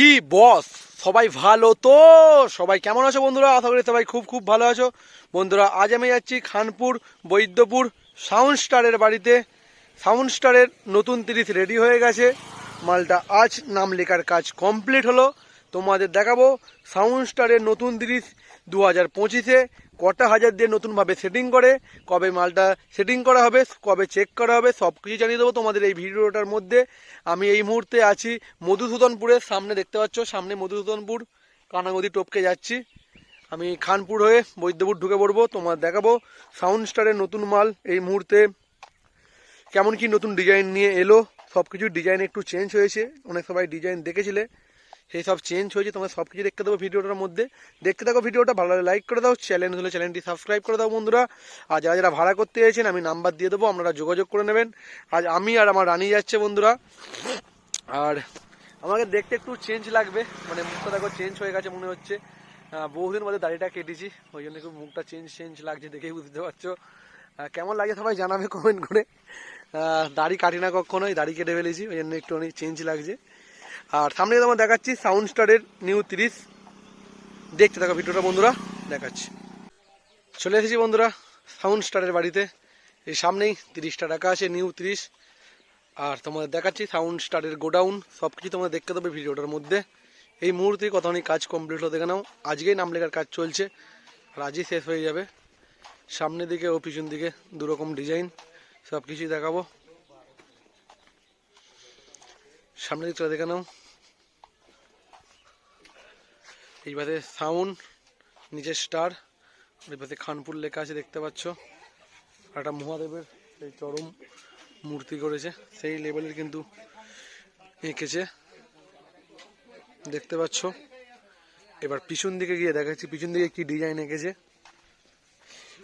কি বস? সবাই ভালো তো? সবাই কেমন আছো বন্ধুরা? আশা করি সবাই খুব খুব ভালো আছো। বন্ধুরা, আজ আমি যাচ্ছি খানপুর, বৈদ্যপুর সাউন্ড স্টারের বাড়িতে। সাউন্ড স্টারের নতুন তিরিশ রেডি হয়ে গেছে। মালটা আজ নাম লেখার কাজ কমপ্লিট হলো। তোমাদের দেখাবো সাউন্ড স্টারের নতুন তিরিশ দু হাজার পঁচিশে কটা হাজার দিয়ে নতুনভাবে সেটিং করে, কবে মালটা সেটিং করা হবে, কবে চেক করা হবে সব কিছু জানিয়ে দেবো তোমাদের এই ভিডিওটার মধ্যে। আমি এই মুহূর্তে আছি মধুসূদনপুরের সামনে দেখতে পাচ্ছ, সামনে মধুসূদনপুর, কানাগদি টপকে যাচ্ছি। আমি খানপুর হয়ে বৈদ্যপুর ঢুকে পড়ব তোমার দেখাবো সাউন্ড স্টারের নতুন মাল এই মুহূর্তে। কেমন কি নতুন ডিজাইন নিয়ে এলো সব কিছু ডিজাইন একটু চেঞ্জ হয়েছে, অনেক সবাই ডিজাইন দেখেছিলে। সেই সব চেঞ্জ হয়েছে তোমার সব কিছু দেখতে দেবো ভিডিওটার মধ্যে। দেখতে থাকো ভিডিওটা, ভালো লাইক করে দাও চ্যানেল হলে চ্যানেলটি সাবস্ক্রাইব করে দাও বন্ধুরা। আর যারা যারা ভাড়া করতে চাইছেন, আমি নাম্বার দিয়ে দেবো, আপনারা যোগাযোগ করে নেবেন। আজ আমি আর আমার রানী যাচ্ছে বন্ধুরা। আর আমাকে দেখতে একটু চেঞ্জ লাগবে মানে মুখটা দেখো চেঞ্জ হয়ে গেছে মনে হচ্ছে। বহুদিন মধ্যে দাড়িটা কেটেছি, ওই জন্য একটু মুখটা চেঞ্জ চেঞ্জ লাগছে দেখেই বুঝতে পারছ। কেমন লাগে সবাই জানাবে কমেন্ট করে। দাড়ি কাটি না কখনোই, দাড়ি কেটে ফেলেছি, ওই জন্য একটু অনেক চেঞ্জ লাগছে। আর সামনে তোমার দেখাচ্ছি সাউন্ড স্টারের নিউ তিরিশ দেখতে থাকো ভিডিওটা বন্ধুরা, দেখাচ্ছি। চলে এসেছি বন্ধুরা সাউন্ড স্টারের বাড়িতে। এই সামনেই তিরিশটা টাকা আছে নিউ তিরিশ আর তোমাদের দেখাচ্ছি সাউন্ড স্টারের গোডাউন সব কিছু তোমাদের দেখতে দেবে ভিডিওটার মধ্যে। এই মুহূর্তে কতখানি কাজ কমপ্লিট হতে কেন আজকেই নাম লেখার কাজ চলছে, আর আজই শেষ হয়ে যাবে। সামনের দিকে ও পিছন দিকে, দুরকম ডিজাইন সব কিছুই দেখাবো। সামনের দিকটা দেখে নাও। এই পাশে সাউন্ড নিচে স্টার, এই পাশে খানপুর লেখা আছে, দেখতে পাচ্ছ। আর একটা মহাদেবের এই চরম মূর্তি করেছে, সেই লেভেলের কিন্তু এঁকেছে। দেখতে পাচ্ছ। এবার পিছন দিকে গিয়ে দেখাচ্ছি, পিছন দিকে কি ডিজাইন এঁকেছে।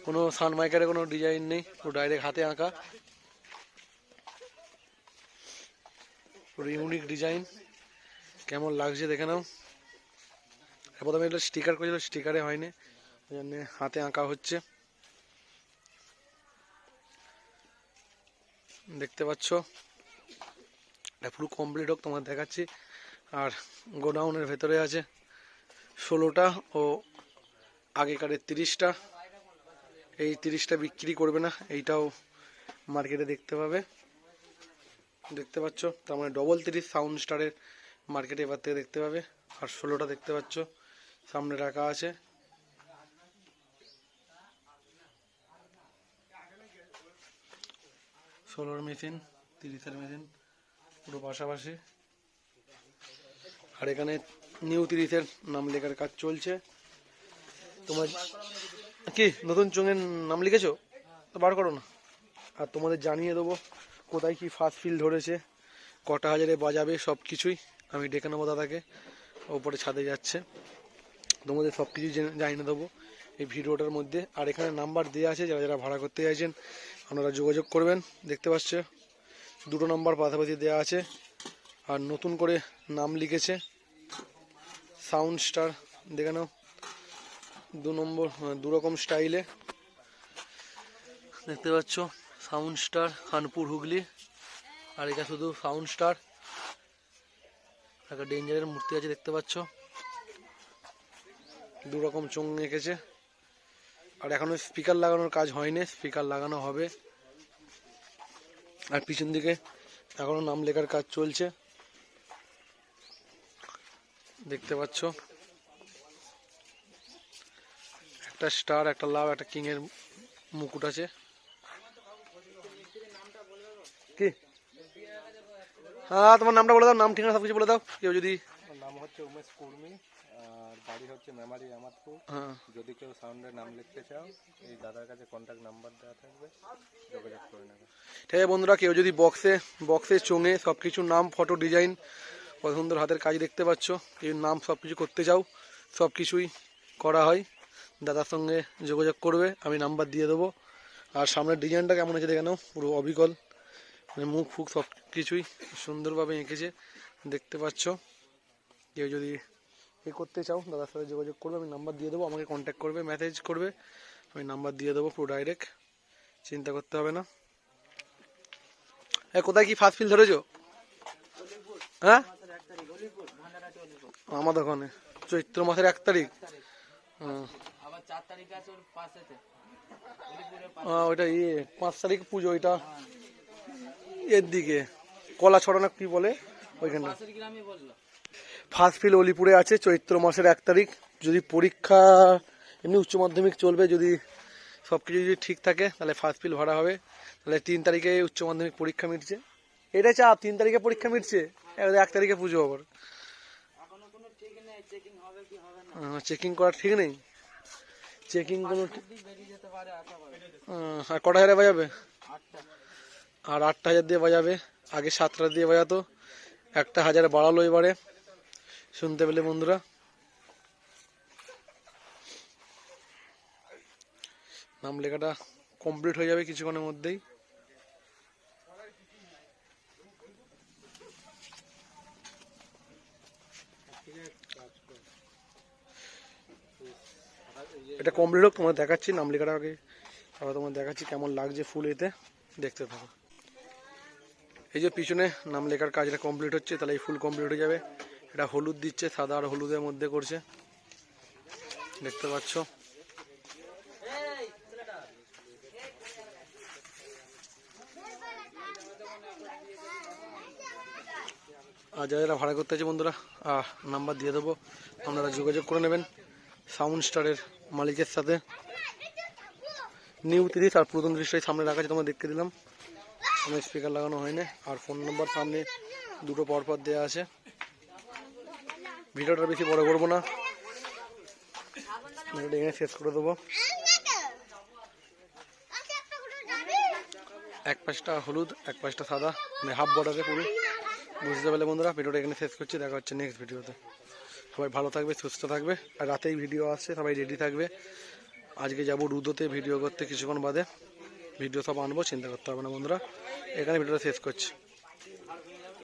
কোনো সানমাইকারে কোনো ডিজাইন নেই ও ডাইরেক্ট হাতে আঁকা। পুরো ইউনিক ডিজাইন কেমন লাগছে দেখে নাও। প্রথমে এগুলো স্টিকার করেছিল স্টিকারে হয়নি। ওই জন্য হাতে আঁকা হচ্ছে। দেখতে পাচ্ছ? এটা পুরো কমপ্লিট হোক তোমার দেখাচ্ছি। আর গোডাউনের ভেতরে আছে ষোলোটা ও আগেকারের তিরিশটা। এই তিরিশটা বিক্রি করবে না, এইটাও মার্কেটে দেখতে পাবে। দেখতে পাচ্ছ? তার মানে ডবল তিরিশ সাউন্ড স্টারের মার্কেটে এবার থেকে দেখতে পাবে। আর ষোলোটা দেখতে পাচ্ছ। সামনে রাখা আছে। ষোলোর মেশিন তিরিশের মেশিন পুরো পাশাপাশি। আর এখানে নিউ তিরিশের নাম লেখার কাজ চলছে। তোমার কি, নতুন চোঙের নাম লিখেছো? তো বার করো না। আর তোমাদের জানিয়ে দেবো। কোথায় কি ফার্স্ট ফিল ধরেছে কটা হাজারে বাজাবে সব কিছুই আমি ডেকে নেব দাদাকে ওপরে ছাদে যাচ্ছে। তোমাদের সব কিছু জানিয়ে দেবো। এই ভিডিওটার মধ্যে আর এখানে নাম্বার দেওয়া আছে যারা যারা ভাড়া করতে চাইছেন আপনারা যোগাযোগ করবেন দেখতে পাচ্ছ? দুটো নাম্বার পাশাপাশি দেওয়া আছে। আর নতুন করে নাম লিখেছে সাউন্ড স্টার দেখে নাও। দু নম্বর আহ, দু রকম স্টাইলে দেখতে পাচ্ছ? সাউন্ড স্টার খানপুর হুগলি আর এটা শুধু সাউন্ড স্টার একটা ডেঞ্জারের মূর্তি আছে, দেখতে পাচ্ছ। দু রকম চোঙ এঁকেছে। আর এখনও স্পিকার লাগানোর কাজ হয়নি স্পিকার লাগানো হবে। আর পিছন দিকে এখনও নাম লেখার কাজ চলছে। দেখতে পাচ্ছ। একটা স্টার একটা লাভ একটা কিং এর মুকুট আছে। কি? হ্যাঁ তোমার নামটা বলে দাও নাম ঠিকানা সব কিছু বলে দাও কেউ যদি নাম হচ্ছে উমেশ কুর্মি আর বাড়ি হচ্ছে মেমারি আমাদপুর হ্যাঁ। যদি কেউ সাউন্ডের নাম লিখতে চাও এই দাদার কাছে কন্ট্যাক্ট নাম্বার দেওয়া থাকবে যোগাযোগ করে নেবে। ঠিক আছে বন্ধুরা কেউ যদি বক্সে বক্সে চোঙে সব কিছু নাম ফটো ডিজাইন কত সুন্দর হাতের কাজ দেখতে পাচ্ছ এই নাম সব কিছু করতে চাও সব কিছুই করা হয় দাদার সঙ্গে যোগাযোগ করবে আমি নাম্বার দিয়ে দেবো। আর সামনের ডিজাইনটা কেমন আছে দেখে নাও পুরো অবিকল। মানে মুখ ফুক সব কিছুই সুন্দরভাবে এঁকেছে। দেখতে পাচ্ছ? কেউ যদি এ করতে চাও, দাদার সাথে যোগাযোগ করবে, আমি নাম্বার দিয়ে দেবো, আমাকে কন্ট্যাক্ট করবে মেসেজ করবে, আমি নাম্বার দিয়ে দেবো পুরো ডাইরেক্ট চিন্তা করতে হবে না। হ্যাঁ কোথায় কি ফার্স্ট ফিল ধরেছো? হ্যাঁ? আমাদের ওখানে, চৈত্র মাসের এক তারিখ। হ্যাঁ। ওইটা ইয়ে পাঁচ তারিখ পুজো, ওইটা। এর দিকে কলা ছড়ানো কি বলে? ওইখানে। ফার্স্ট ফিল অলিপুরে আছে চৈত্র মাসের এক তারিখ। যদি পরীক্ষা এমনি উচ্চ মাধ্যমিক চলবে যদি সব কিছু যদি ঠিক থাকে তাহলে ফার্স্ট ফিল ভরা হবে। তাহলে তিন তারিখে উচ্চ মাধ্যমিক পরীক্ষা মিটছে। এটাই চাপ তিন তারিখে পরীক্ষা মিটছে? এক তারিখে পুজো আবার। চেকিং করা ঠিক নেই চেকিং কোনো আর কটা হাজারে বাজাবে? আর আটটা হাজার দিয়ে বাজাবে। আগে সাতটা দিয়ে বাজাতো। একটা হাজার বাড়ালো এবারে। শুনতে পেলে বন্ধুরা। নাম লেখাটা কমপ্লিট হয়ে যাবে কিছুক্ষণের মধ্যেই। এটা কমপ্লিট হোক তোমার দেখাচ্ছি। নাম লেখাটা আগে। তোমার দেখাচ্ছি কেমন লাগছে ফুল এতে। দেখতে থাকো। এই যে পিছনে নাম লেখার কাজটা কমপ্লিট হচ্ছে, তাহলে এই ফুল কমপ্লিট হয়ে যাবে। এটা হলুদ দিচ্ছে, সাদা আর হলুদের মধ্যে করছে। দেখতে পাচ্ছ? আর যারা যারা ভাড়া করতে আছে বন্ধুরা নাম্বার দিয়ে দেবো। আপনারা যোগাযোগ করে নেবেন সাউন্ড স্টারের মালিকের সাথে। নিউ তিরিশ আর পুরাতন তিরিশটাই সামনে রাখা আছে তোমরা দেখতে দিলাম। সামনে স্পিকার লাগানো হয়নি। আর ফোন নাম্বার সামনে দুটো পরপর দেওয়া আছে। ভিডিওটা বেশি বড় করব না। ভিডিওটা এখানে শেষ করে দেবো। এক পাশটা হলুদ, এক পাশটা সাদা মানে হাফ বর্ডারে পুরো। বুঝতে পারলে বন্ধুরা, ভিডিওটা এখানে শেষ করছি। দেখা হচ্ছে নেক্সট ভিডিওতে। সবাই ভালো থাকবে, সুস্থ থাকবে। আর রাতেই ভিডিও আসছে, সবাই রেডি থাকবে। আজকে যাব রুদোতে ভিডিও করতে কিছুক্ষণ বাদে। ভিডিও সব আনব চিন্তা করতে হবে না বন্ধুরা। এখানে ভিডিওটা শেষ করছি।